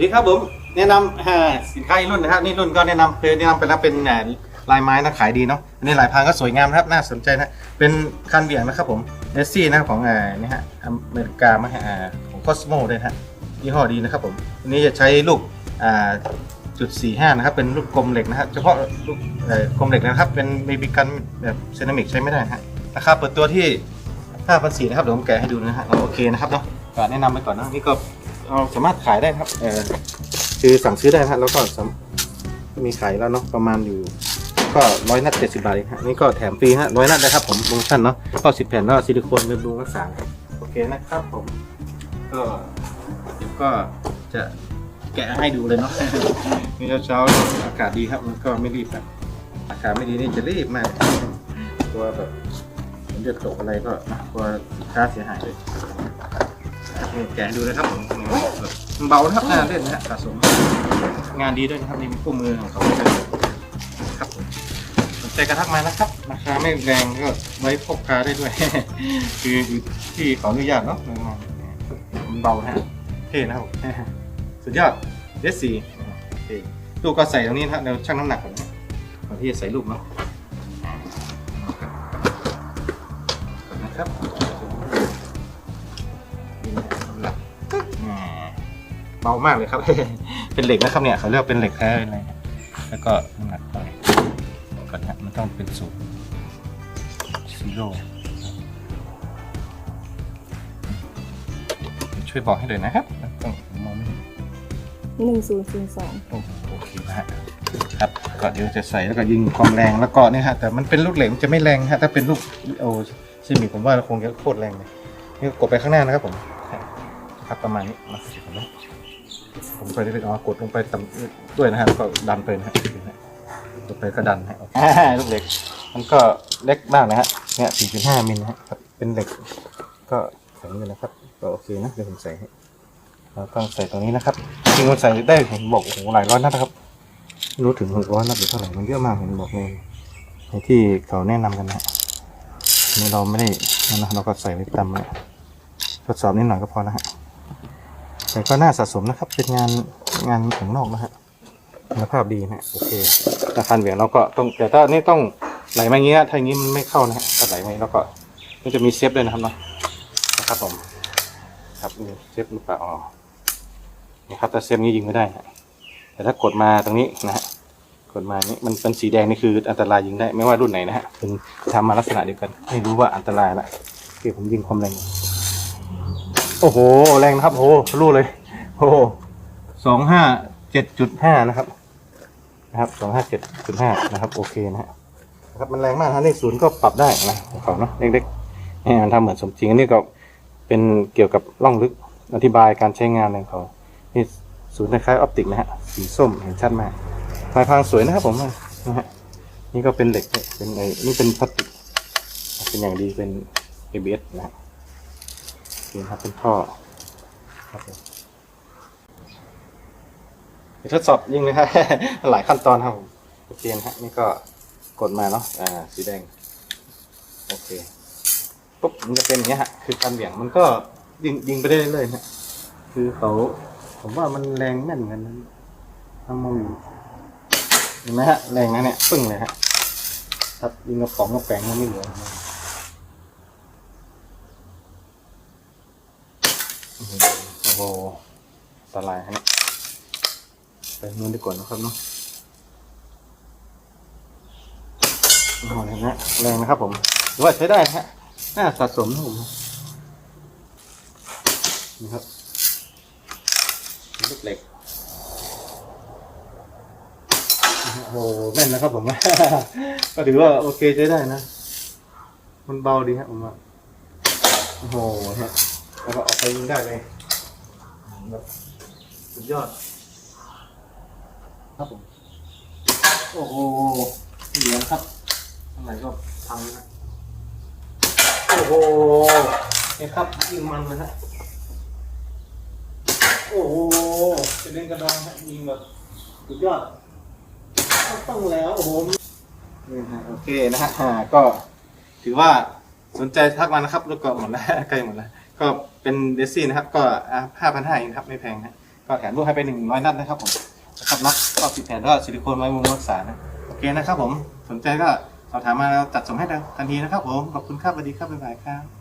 ดีครับผมแนะนำอ่าสินค้าอีกรุ่นนะครับนี่รุ่นก็แนะนำคือแนะนำไปแล้วเป็นอ่าลายไม้นะขายดีเนาะอันนี้ลายพรางก็สวยงามนะครับน่าสนใจนะเป็นคันเบี่ยงนะครับผมเนสซี่นะครับของอ่านี่ฮะอเมริกามาฮะอ่าของคอสโมด้วยนะฮะยี่ห้อดีนะครับผมอันนี้จะใช้ลูกอ่าจุดสี่ห้านะครับเป็นลูกกลมเหล็กนะครับเฉพาะลูกเอ่อกลมเหล็กนะครับเป็นเบบี้กันแบบเซรามิกใช้ไม่ได้นะฮะราคาเปิดตัวที่ห้าพันสี่นะครับเดี๋ยวผมแกะให้ดูนะฮะโอเคนะครับเนาะก็แนะนำไปก่อนนะนี่ก็ เราสามารถขายได้ครับเออคือสั่งซื้อได้นะฮะแล้วก็มีขายแล้วเนาะประมาณอยู่ ก็ร้อยนัดเจ็ดสิบบาทเองฮะนี่ก็แถมฟรีฮะร้อยนัดนะครับผมโปรโมชั่นเนาะก็สิบแผ่นแล้วซิลิโคนบำรุงรักษาโอเคนะครับผมก็เดี๋ยวก็จะแกะให้ดูเลยเนาะนี่เช้าๆอากาศดีครับ มันก็ไม่รีบครับอากาศไม่ดีนี่จะรีบมากกลัวแบบมันจะตกอะไรก็กลัวสินค้าเสียหายเลย นี่แกะดูนะครับผมมันเบานะครับน่าเล่นนะฮะสะสม งานดีด้วยนะครับนี่มีคู่มือของเขาด้วยครับผมสนใจกระทักมานะครับราคาไม่แรงก็ไว้พกพาได้ด้วย คืออยู่ที่ขออนุญาตเนาะมันเบาฮะเท่นะครับผมสุดยอดเดซีลูกก็ใส่ตรงนี้นะฮะเราชั่งน้ำหนักก่อนนะก่อนที่จะใส่ลูกเนาะนะครับ เบามากเลยครับ เป็นเหล็กนะครับเนี่ยเขาเรียกว่าเป็นเหล็กแท้เลยนะแล้วก็น้ำหนักไปก่อนฮะมันต้องเป็นสูตรซีโร่ช่วยบอกให้เลยนะครับต้องมองไม่เห็นหนึ่งศูนย์ศูนย์สองโอ้โอเคนะฮะครับก็เดี๋ยวจะใส่แล้วก็ยิงความแรงแล้วก็เนี่ยฮะแต่มันเป็นลูกเหล็กมันจะไม่แรงฮะถ้าเป็นลูกโอ้ซิมิผมว่าคงจะโคตรแรงเลยนี่ก็กดไปข้างหน้านะครับผม ครับประมาณนี้มาดี๋ยวผมนะผมไปได้เลยอ๋อกดลงไปต่ำด้วยนะฮะก็ดันไปนะฮะกดไปก็ดันฮะลูกเหล็ก มันก็เล็กมากนะฮะเนี่ย4.5มิลนะฮะครับเป็นเหล็ก ก็อย่างนี้นะครับก็โอเคนะเดี๋ยวผมใส่ให้เราต้องใส่ตรงนี้นะครับจริงๆมันใส่ได้เห็นบอกโอ้โหหลายร้อยนัดนะครับรู้ถึงหกร้อยนัดหรือเท่าไหร่มันเยอะมากเห็นบอกในในที่เขาแนะนำกันนะฮะนี่เราไม่ได้นะเราก็ใส่ไว้ตามเลยทดสอบนิดหน่อยก็พอนะฮะ แต่ก็น่าสะสมนะครับ เป็นงานงานของนอกนะฮะคุณภาพดีนะโอเคราคาเหวี่ยงเราก็ต้องแต่ถ้านี่ต้องไหลมาอย่างเงี้ยถ้าอย่างงี้มันไม่เข้านะฮะถ้าไหลมาอย่างงี้เราก็มันจะมีเซฟด้วยนะครับเนาะนะครับผมครับนี่เซฟหรือเปล่าอ๋อนี่ครับถ้าเซฟนี้ยิงไม่ได้ฮะแต่ถ้ากดมาตรงนี้นะฮะกดมานี้มันเป็นสีแดงนี่คืออันตรายยิงได้ไม่ว่ารุ่นไหนนะฮะเป็นทำมาลักษณะเดียวกันไม่รู้ว่าอันตรายละคือผมยิงความแรง โอ้โห แรงนะครับโอ้โหทะลุเลย โอ้สองห้าเจ็ดจุดห้านะครับ นะครับสองห้าเจ็ดจุดห้านะครับ โอเคนะฮะครับมันแรงมากนะเลขศูนย์ก็ปรับได้นะของเขาเนาะเล็กๆนี่มันทำเหมือนสมจริงอันนี้ก็เป็นเกี่ยวกับร่องลึกอธิบายการใช้งานของเขานี่ศูนย์คล้ายออปติกนะฮะสีส้มเห็นชัดมากลายพรางสวยนะครับผมนะฮะนี่ก็เป็นเหล็กเนี่ยเป็นไอ้นี่เป็นพลาสติกเป็นอย่างดีเป็น ABS นะฮะ นี่ครับเป็นท่อครับผมเดี๋ยวทดสอบยิงเลยครับ หลายขั้นตอนครับผมโอเคนะฮะนี่ก็กดมาเนาะอ่าสีแดง โอเคปุ๊บมันจะเป็นอย่างเงี้ยฮะคือการเบี่ยงมันก็ยิงยิงไปได้เรื่อยๆนะคือเขาผมว่ามันแรงแม่นเหมือนกันนะถ้ามองอยู่เห็นไหมฮะแรงนะเนี่ยปึ้งเลยฮะครับยิงกระป๋องกระแปงมันไม่เหลือหือ โอ้โหตรายฮะไปนู่นดีกว่านะครับเนาะโอ้โหเห็นไหมแรงนะครับผมถือว่าใช้ได้ฮะน่าสะสมนะผมนี่ครับลูกเหล็กโอ้โหแม่นนะครับผม ก็ถือว่าโอเคใช้ได้นะ มันเบาดีฮะผมว่าโอ้โหฮะแล้วก็ออกไปยิงได้เลย แบบสุดยอด ครับผม โอ้โหเหลืองครับทางไหนก็พังนะโอ้โหนี่ครับยิงมันเลยฮะโอ้โหจะเล่นกระดองฮะยิงแบบสุดยอดต้องแล้วโอ้โหนี่ฮะโอเคนะฮะอ่าก็ถือว่าสนใจทักมานะครับรถก็หมดแล้วใกล้หมดแล้วก็ เป็นเดซี่นะครับ ก็ห้าพันห้าเองครับไม่แพงนะก็แถมลูกให้ไปหนึ่งร้อยนัดนะครับผมนะครับน็อกก็ติดแผนก็ซิลิโคนไว้มุมรักษานะโอเคนะครับผมสนใจก็สอบถามมาเราจัดส่งให้ทันทีนะครับผมขอบคุณครับสวัสดีครับบ๊ายบายครับ